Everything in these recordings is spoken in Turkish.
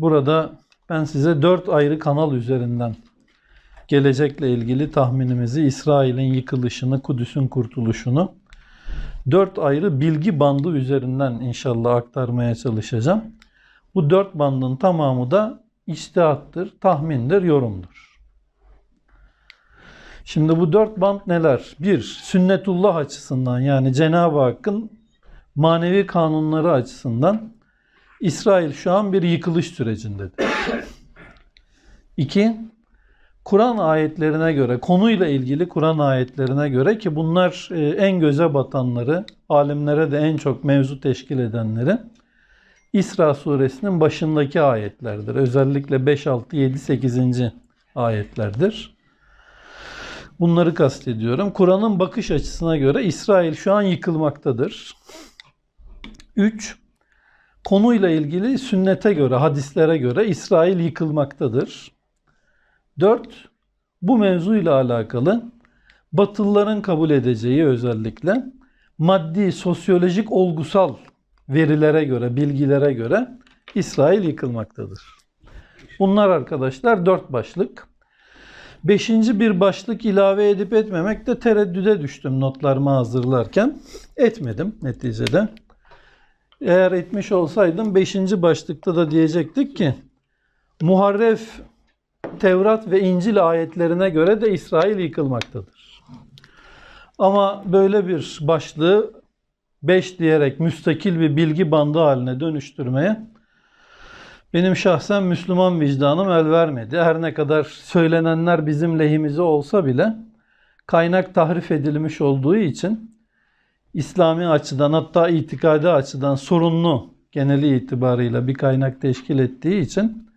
Burada ben size dört ayrı kanal üzerinden gelecekle ilgili tahminimizi, İsrail'in yıkılışını, Kudüs'ün kurtuluşunu dört ayrı bilgi bandı üzerinden inşallah aktarmaya çalışacağım. Bu dört bandın tamamı da içtihattır, tahmindir, yorumdur. Şimdi bu dört band neler? Bir, sünnetullah açısından yani Cenab-ı Hakk'ın manevi kanunları açısından İsrail şu an bir yıkılış sürecindedir. İki, Kur'an ayetlerine göre, konuyla ilgili Kur'an ayetlerine göre ki bunlar e, en göze batanları, alimlere de en çok mevzu teşkil edenleri İsra suresinin başındaki ayetlerdir. Özellikle 5, 6, 7, 8. ayetlerdir. Bunları kastediyorum. Kur'an'ın bakış açısına göre İsrail şu an yıkılmaktadır. 3. Konuyla ilgili sünnete göre, hadislere göre İsrail yıkılmaktadır. 4. Bu mevzuyla alakalı Batılıların kabul edeceği özellikle maddi, sosyolojik, olgusal verilere göre, bilgilere göre İsrail yıkılmaktadır. Bunlar arkadaşlar dört başlık. Beşinci bir başlık ilave edip etmemekte tereddüde düştüm notlarımı hazırlarken. Etmedim neticede. Eğer etmiş olsaydım beşinci başlıkta da diyecektik ki Muharref Tevrat ve İncil ayetlerine göre de İsrail yıkılmaktadır. Ama böyle bir başlığı 5 diyerek müstakil bir bilgi bandı haline dönüştürmeye benim şahsen Müslüman vicdanım el vermedi. Her ne kadar söylenenler bizim lehimize olsa bile kaynak tahrif edilmiş olduğu için İslami açıdan hatta itikadi açıdan sorunlu geneli itibarıyla bir kaynak teşkil ettiği için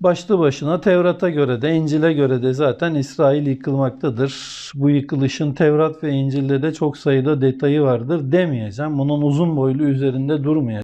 başlı başına Tevrat'a göre de İncil'e göre de zaten İsrail yıkılmaktadır. Bu yıkılışın Tevrat ve İncil'de de çok sayıda detayı vardır demeyeceğim. Bunun uzun boylu üzerinde durmayacağım.